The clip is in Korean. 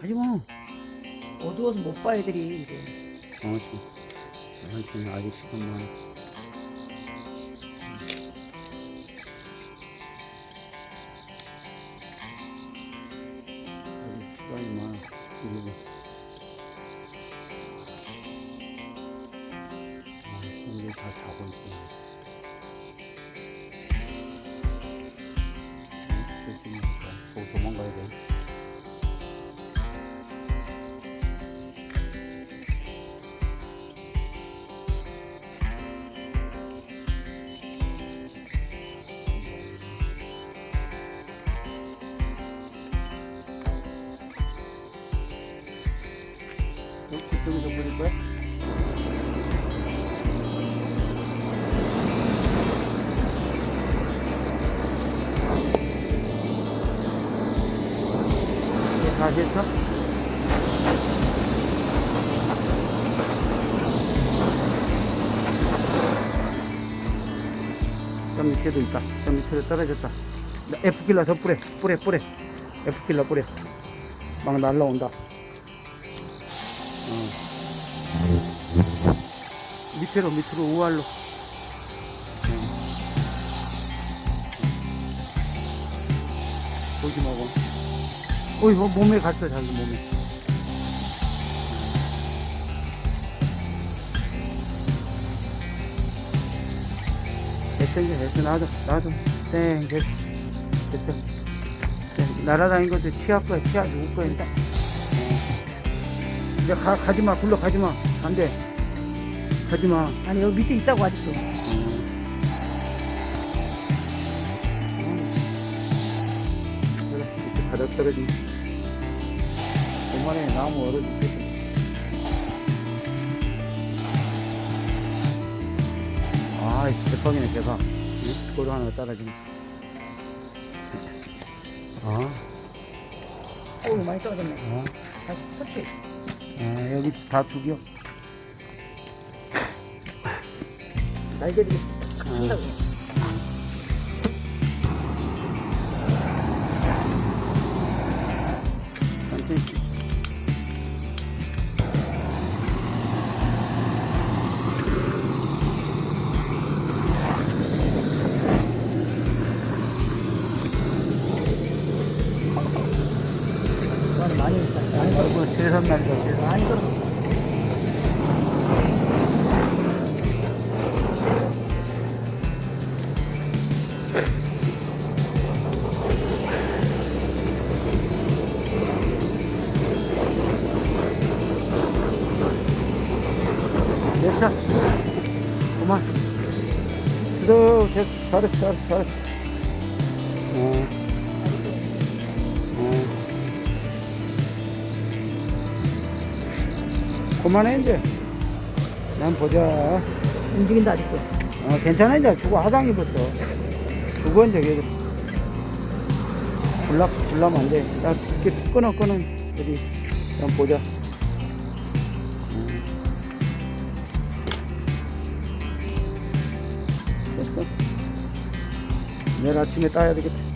가지마. 어두워서 못 봐 애들이 이제. 어, 한참 아직 시간만. 아직 시간이 많아. 그리고. 아, 이제 다 자고 있어. 또 도망가야 돼. 이쪽에서 다 됐어? 저 밑에도 있다. 저 밑으로 떨어졌다. 나 F킬러 저 뿌려, 뿌려, 뿌려. F킬러 뿌려. 막 날라온다. 밑으로 밑으로 우알로. 보지 마고. 어이 뭐 몸에 갔어 자기 몸에. 됐어 이제 됐어 놔둬 놔둬 땡 됐어 됐어. 네, 날아다닌 것도 치아 거야 치아 누구 거야 일단. 이제 가, 가지마 굴러 가지마. 안돼 가지마 아니 여기 밑에 있다고 아직도. 그래, 이렇게 바닥 떨어진. 오만에 나무 얼어 죽겠어. 아, 대박이네, 대박. 응? 고도 하나 떨어지네. 아, 어우 많이 떨어졌네. 아, 다시 터치. 아, 여기 다 죽여. 날개들이 아. 천천히. 많이 많이 있다. 많이 떨어. 아이고, 세상 날다. 많이 떨어. 됐어. 그만. 수도 됐어. 잘했어, 잘했어, 잘했어. 어. 어. 그만해, 이제. 난 보자. 움직인다 아직도. 어, 괜찮아, 이제. 죽어, 하당이 붙어. 죽어, 이제. 계속. 불나, 불나면 안 돼. 야, 이렇게 끊어, 끊어. 어디. 한번 보자. मेरा अच्छी नेता है